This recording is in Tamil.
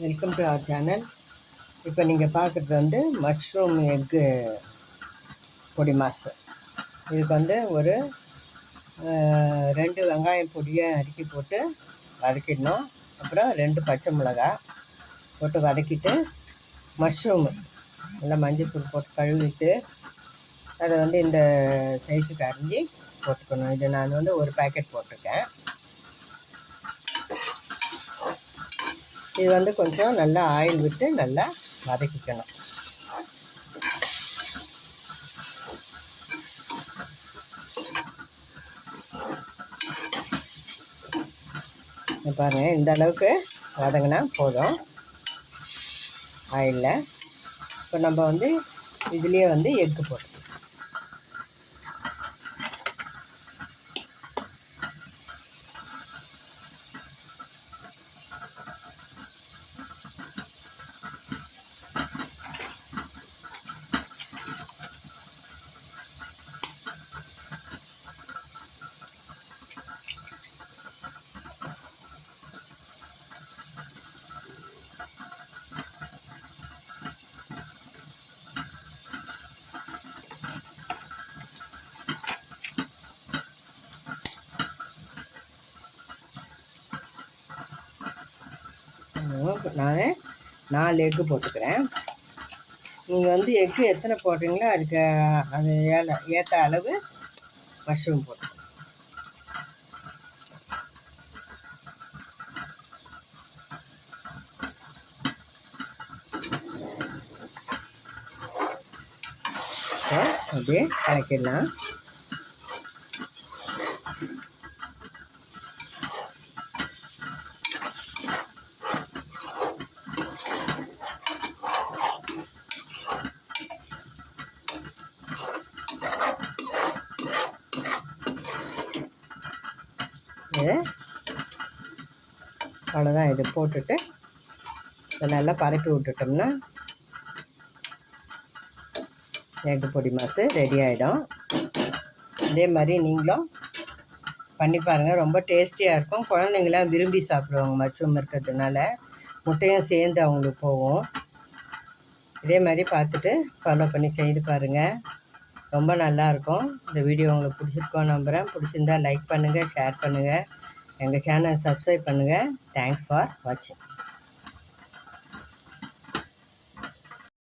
வெல்கம் டு அவர் சேனல் இப்போ நீங்கள் பார்க்குறது வந்து மஷ்ரூம் எக்கு பொடி மாசு இதுக்கு வந்து ஒரு ரெண்டு வெங்காயம் பொடியை அடுக்கி போட்டு வதக்கிடணும். அப்புறம் ரெண்டு பச்சை மிளகாய் போட்டு வதக்கிட்டு மஷ்ரூமு நல்லா மஞ்சள் தூள் போட்டு கழுவிட்டு அதை வந்து இந்த சைஸுக்கு அரிஞ்சு போட்டுக்கணும். இது நான் வந்து ஒரு பேக்கெட் போட்டிருக்கேன். இது வந்து கொஞ்சம் நல்லா ஆயில் விட்டு நல்லா வதக்கிக்கணும். பாருங்கள் பாருங்க இந்த அளவுக்கு வதங்கினா போதும். ஆயிலில். இப்போ நம்ம வந்து இதுலேயே வந்து எக்கு போட்டுக்கலாம். நான் நாலு எக்கு போட்டுக்கிறேன். நீங்கள் வந்து எக்கு எத்தனை போடுறீங்களோ அதுக்கு அது ஏல ஏற்ற அளவு மஷ்ரூம் போட்டு அப்படியே கலக்கிடலாம். இது அவ்வளோதான் இது போட்டுட்டு இதை நல்லா பரப்பி விட்டுட்டோம்னா எக்கு பொடி மாசு ரெடி ஆகிடும் இதே மாதிரி நீங்களும் பண்ணி பாருங்கள் ரொம்ப டேஸ்டியாக இருக்கும். குழந்தைங்களாம் விரும்பி சாப்பிடுவாங்க மஷ்ரூம் இருக்கிறதுனால. முட்டையும் சேர்ந்து அவங்களுக்கு போகும். இதே மாதிரி பார்த்துட்டு ஃபாலோ பண்ணி செய்து பாருங்கள் ரொம்ப நல்லாயிருக்கும். இந்த வீடியோ உங்களுக்கு பிடிச்சிருக்கோம் நம்புகிறேன் பிடிச்சிருந்தா லைக் பண்ணுங்கள் ஷேர் பண்ணுங்கள் எங்கள் சேனல் சப்ஸ்கிரைப் பண்ணுங்கள் தேங்க்ஸ் ஃபார் வாட்சிங்